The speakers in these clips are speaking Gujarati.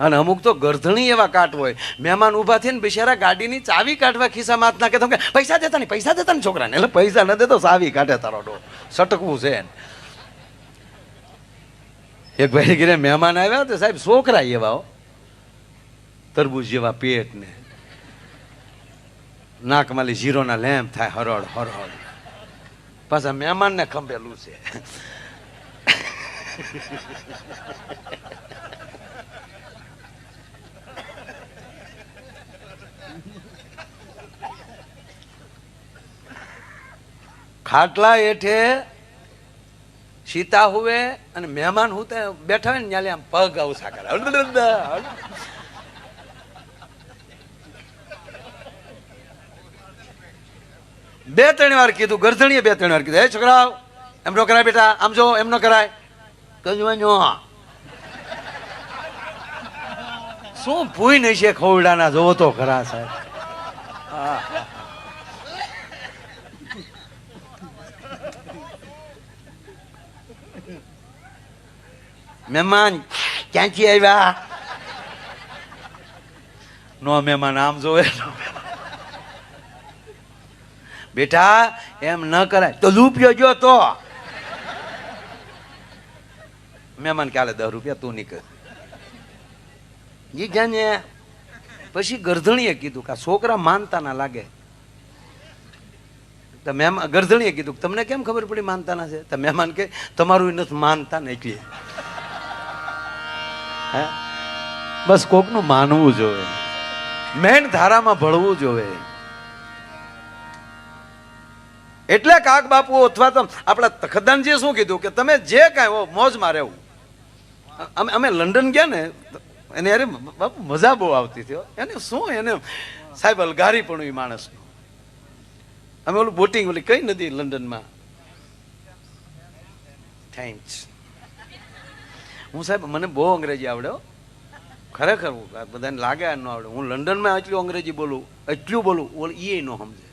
અને અમુક તો ગરધણી એવા કાટ હોય. મહેમાન ઊભા થઈને બિચારા ગાડીની ચાવી કાઢવા ખિસ્સામાં હાથ નાખે તો પૈસા દેતા નહીં, પૈસા દેતા ને છોકરાને. એટલે પૈસા ન દેતો, ચાવી કાઢે તારો ડો. સટકવું છે. એક ભાઈ ઘરે મહેમાન આવ્યા તો સાહેબ, છોકરા એવા હો. તરબૂચ જેવા પેટ ને નાકમાં જીરોના લેમ્પ થાય, હરડ હરડ. પાછા મહેમાનને ખંભેલું છે. ખાટલા હેઠે સીતા હુવે અને મહેમાન હું બેઠા હોય ને ત્યાં આમ પગ અવસા કરે બે, ત્રણ વાર કીધું, ગરધણીએ બે, ત્રણ વાર કીધું. હે છોકરાઓ, એમ નો કરાય બેટા, આમ જો, એમ નો કરાય. કજવાજો શું ભૂઈ નહીં છે ખોવડાના જોવો તો ખરા સાહેબ. મહેમાન, ક્યાંથી આવ્યા? નો મહેમાન, આમ જોવે. બેટા, એમ ન કરાય. તો લૂપ્યો જો તો. મહેમાન, કાલે દસ રૂપિયા તું નીકળ. જી જાને પછી ગરધણીએ કીધું કે આ છોકરા માનતા ના લાગે. તો મેમ ગરધણીએ કીધું તમને કેમ ખબર પડી માનતા ના છે? તો મહેમાન કે તમારું નથી માનતા ને એટલે. હે? બસ કોકનું માનવું જોવે. મેન ધારામાં ભળવું જોવે. એટલે કાક બાપુ અથવા તો આપણા તખદાનજીએ શું કીધું કે તમે જે કાંઈ હો મોજમાં રહેવું. અમે અમે લંડન ગયા ને એને અરે બાપુ, મજા બહુ આવતી હતી એને શું એને સાહેબ, અલગારી પણ એ માણસનું. અમે ઓલું બોટિંગ ઓલી કઈ નદી લંડનમાં? થેન્ક્સ હું સાહેબ, મને બહુ અંગ્રેજી આવડે ખરેખર બધાને લાગે ન આવડે. હું લંડનમાં એટલું અંગ્રેજી બોલું એટલું બોલું, ઓલ એ નો સમજે.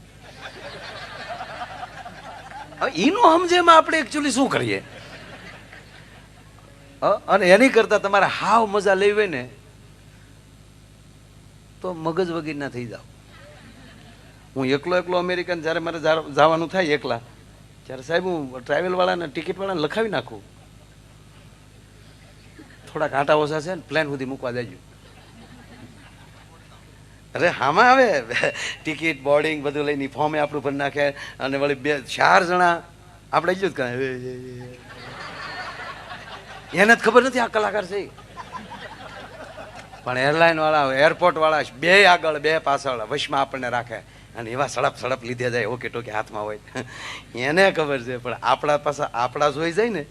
હવે ઈ નો સમજે એમાં આપણે એકચ્યુઅલી શું કરીએ? અને એની કરતા તમારે હાવ મજા લેવી હોય ને, તો મગજ વગીરના થઈ જાવ હું એકલો એકલો અમેરિકન, જ્યારે મારે જવાનું થાય એકલા, ત્યારે સાહેબ હું ટ્રાવેલ વાળાને ટિકિટ વાળાને લખાવી નાખું. થોડાક આટા ઓછા છે ને, પ્લેન સુધી મૂકવા દેજો. અરે, હામાં આવે? ટિકિટ, બોર્ડિંગ, બધું લઈને ફોર્મે આપણું ભરી નાખે, અને વળી બે, ચાર જણા, આપણે જ કરે એને જ ખબર નથી આ કલાકાર છે પણ એરલાઇન વાળા એરપોર્ટ વાળા બે આગળ, બે પાછળ વશમાં આપણને રાખે. અને એવા સડપ સડપ લીધે જાય, ઓકે ટોકે હાથમાં હોય. એને ખબર છે, પણ આપણા પાસે આપણા જોઈ જાય ને,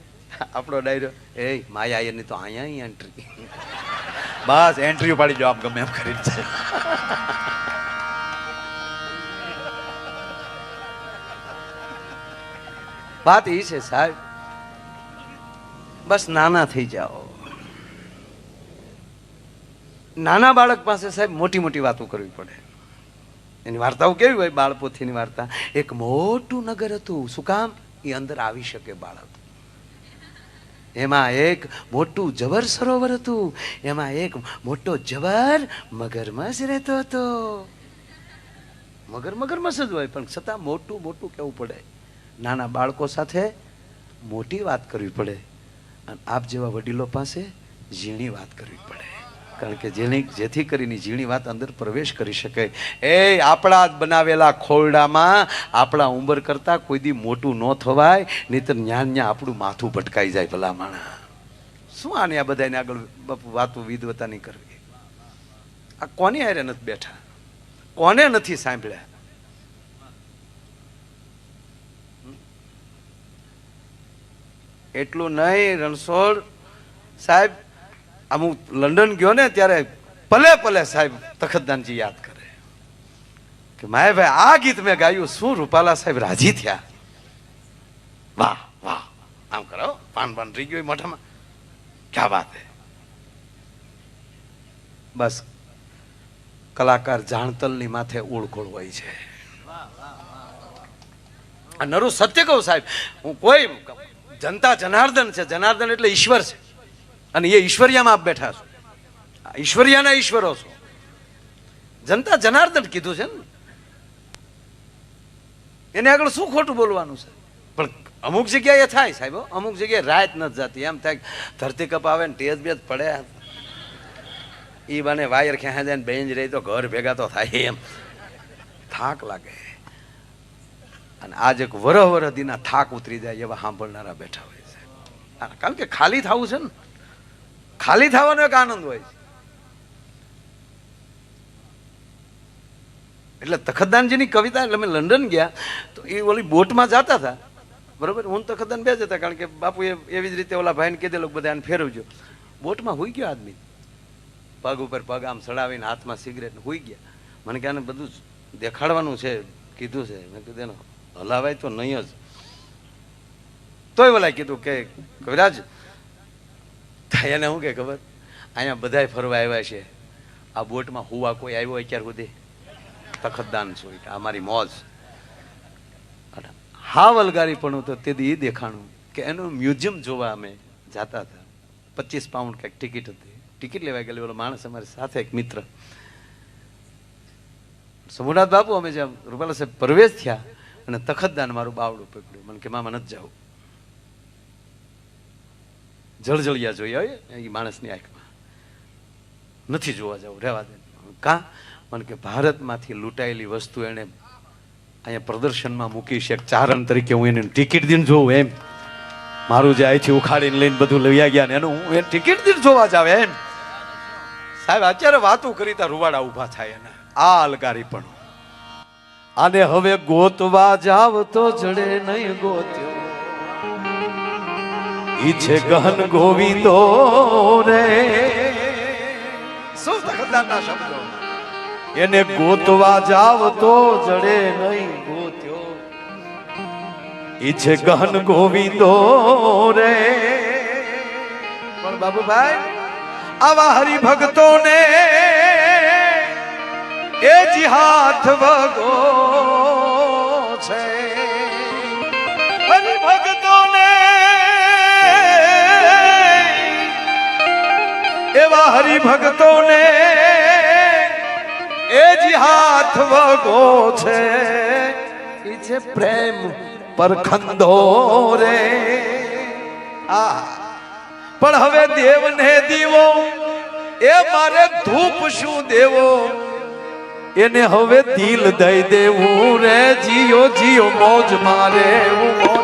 આપણો ડાયરો, એ માયા આયરની તો અહીંયા એન્ટ્રી બસ એન્ટ્રી પાડી જો આપ ગમે એમ કરી છે વાત એ છે સાહેબ બસ નાના થઈ જાઓ. નાના બાળક પાસે સાહેબ મોટી મોટી વાતો કરવી પડે. એની વાર્તાઓ કેવી હોય? બાળપોથીની વાર્તા. એક મોટું નગર હતું. શું કામ? એ અંદર આવી શકે બાળક. એમાં એક મોટું જબર સરોવર હતું. એમાં એક મોટો જબર મગરમસ રહેતો હતો. મગર મગરમસ જ હોય, પણ છતાં મોટું મોટું કેવું પડે. નાના બાળકો સાથે મોટી વાત કરવી પડે. અને આપ જેવા વડીલો પાસે ઝીણી વાત કરવી પડે. કારણ કે જેની જેથી કરીને ઝીણી વાત અંદર પ્રવેશ કરી શકે. એ આપણા બનાવેલા ખોરડામાં આપણા ઉંમર કરતાં કોઈ દી મોટું ન થવાય, નહીતર જ્ઞાન ન્યા આપણું માથું ભટકાઈ જાય ભલા માણા શું આને આ બધાને આગળ બાપુ વાતો વિદવતા નહીં કરવી? આ કોની હારે નથી બેઠા? કોને નથી સાંભળ્યા? એટલું નહીં, રણછોડ. સાહેબ, આમ લંડન ગયો ને ત્યારે પલે પલે સાહેબ તખતદાનજી યાદ કરે. કે માય ભાઈ આ ગીત મેં ગાયું, શું રૂપાલા સાહેબ રાજી થયા? વાહ વાહ, આમ કરો, પાન પાન રહી ગયું મોઢામાં. ક્યાં વાત હે? બસ, કલાકાર જાણતલની માથે ઓળખોળ હોય છે. આ નરું સત્ય કહું સાહેબ, હું કોઈ જનતા જનાર્દન છે. જનાર્દન એટલે ઈશ્વર છે. અને એ ઈશ્વરિયામાં આપ બેઠા છો. ઈશ્વરિયાના ઈશ્વરો છો. જનતા જનાર્દન કીધું છે ને. એને આગળ શું ખોટું બોલવાનું છે? પણ અમુક જગ્યાએ થાય સાહેબ અમુક જગ્યાએ રાત નથી જતી. એમ થાય ધરતી કપ આવે ને તેજ બેજ પડે. એ બને વાયર ખેંચે ને બેંજ રહી તો ઘર ભેગા તો થાય એમ. થાક લાગે. અને આજ એક વરહ વરહ દીના થાક ઉતરી જાય એવા સાંભળનારા બેઠા હોય છે. કારણ કે ખાલી થવું છે ને? ખાલી થવાનો એક આનંદ હોય છે. એટલે તખતદાનજીની કવિતા, એટલે અમે લંડન ગયા, તો એ ઓલી બોટમાં જતા હતા. બરોબર? હું તખદાન બે જતા કારણ કે બાપુએ એવી જ રીતે ઓલા ભાઈને કીધેલું બધા આને ફેરવજો. બોટમાં હોઈ ગયો આદમી. પગ ઉપર પગ આમ ચડાવીને હાથમાં સિગરેટ હોઈ ગયા. મને કે આને બધું દેખાડવાનું છે, કીધું છે. મેં કીધું હલાવાય તો નહીં જ. તોય ઓલા કીધું કે, કવિરાજ એને શું કે ખબર? અહીંયા બધાય ફરવા આવ્યા છે. આ બોટમાં હુવા કોઈ આવ્યો અત્યાર સુધી? તખતદાન છું આ મારી મોજ. હા પણ તો તેથી એ દેખાણું કે એનું મ્યુઝિયમ જોવા અમે જાતા હતા. પચીસ પાઉન્ડ કંઈક ટિકિટ હતી. ટિકિટ લેવા ગયેલી, ઓલો માણસ અમારી સાથે એક મિત્ર. સમુનાથ બાપુ અમે જેમ રૂપાલા સાહેબ પ્રવેશ થયા અને તખતદાન મારું બાવડું પકડ્યું. મને કે, મામા, નથી જાવું. જળજળિયા જોઈએ હોય એ માણસની આંખમાં. નથી જોવા જવું, રહેવા દે. કા? મને કે, ભારતમાંથી લૂંટાયેલી વસ્તુ એને અહીંયા પ્રદર્શનમાં મૂકી છે. ચારણ તરીકે હું એને ટિકિટ દઈને જોઉં એમ. મારું જે અહીંથી ઉખાડીને લઈને બધું લઈ ગયા ને એનું હું એને ટિકિટ દઈને જોવા જાવ એમ. સાહેબ, અત્યારે વાતું કરી તા રૂવાડા ઊભા થાય એના. આ અલગારી પણ આને હવે ગોતવા જાવ તો જડે નહીં ગોત્યો. ઈ છે ગહન ગોવિંદો રે. શું તખતદારના શબ્દો? એને ગોતવા જાવ તો જડે નહીં ગોત્યો. ઈ છે ગહન ગોવિંદો રે. પણ બાબુભાઈ, આવા હરિભક્તોને એ જી હાથ વગો છે. ભક્તોને એવા હરિભક્તોને એ જી હાથ વગો છે. એ છે પ્રેમ પરખંદો રે. આ. પણ હવે દેવને દીવો. એ મારે ધૂપ શું દેવો? એને હવે દિલ દઈ દેવું રે જીઓ જીઓ મોજ મારે હું મોજ